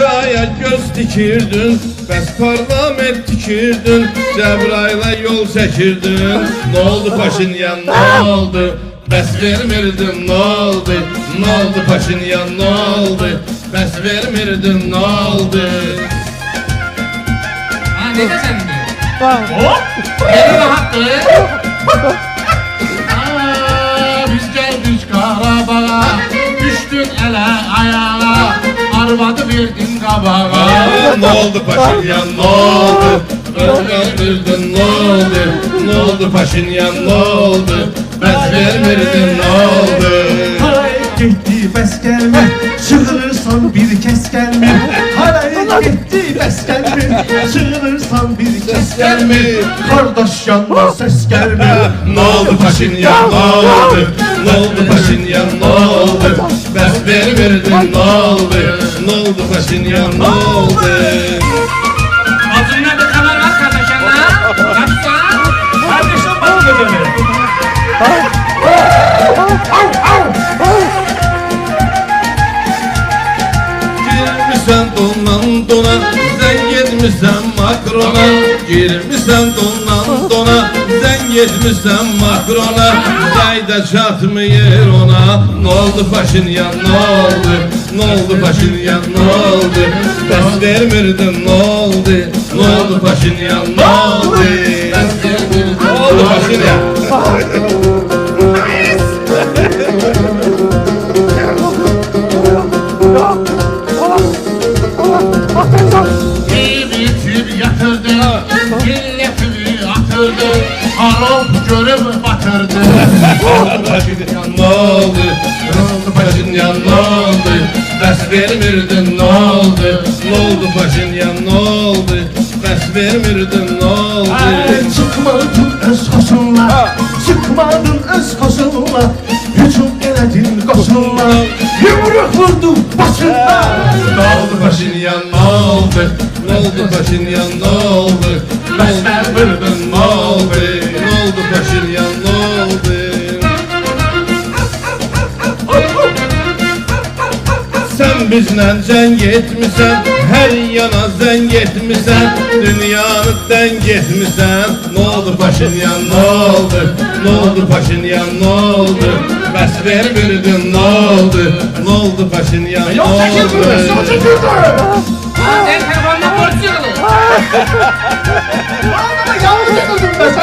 Şuşaya göz dikirdin Bəs parlament dikirdin Cəbrayla yol çəkirdin Ne oldu Paşinyan ne oldu Bəs vermirdin ne oldu Ne oldu Paşinyan ne oldu Bəs vermirdin ne oldu Ha ne mi? Hop. Yeni rahattı. Oldu Paşinyan ne oldu? Vermirdin ne oldu? Ne oldu Paşinyan ne oldu? Bəs vermirdin ne oldu? Haray gitti bes gelme. Çığırırsan bir kez gelme. Haray gitti bes gelme. Çığırırsan bir kez gelme. Kardeş yanma ses gelme. Ne oldu Paşinyan ne oldu oldu Paşinyan ne oldu? Bəs vermirdin ne oldu? Ne oldu Paşinyan ne oldu? Altın nerede kamera var kardeş yanına? Kaçta? Kardeşim bana da döner Girmişsən dondan dona Zəng etmişsən makrona? Girmişsən dondan dona Zəng etmişsən makrona? Zəydə çatmıyır ona. Ne oldu Paşinyan ne oldu? Ne oldu Paşinyan ne oldu? Bəs vermirdin ne oldu? Ne oldu Paşinyan ne oldu görüp. Paşinyan ne oldu? Ne oldu Paşinyan ne oldu? Bəs vermirdin ne oldu? Ne oldu Paşinyan ne oldu? Bəs vermirdin ne oldu? Ay, Çıkmadın öz koşunla Çıkmadın öz koşunla Hücum eledin koşunla Yumruk vurdun başına Ne oldu Paşinyan ne oldu? Ne oldu Paşinyan ne oldu? Sen bizle zəng etmisən Hər yana zəng etmisən Dünyanı dəng etmisən Ne oldu Paşinyan ne oldu Ne oldu Paşinyan ne oldu Bəs vermirdin ne oldu? Ne oldu Paşinyan ne Yok çekildi, oldu? yok çekildi Sen telefonla borç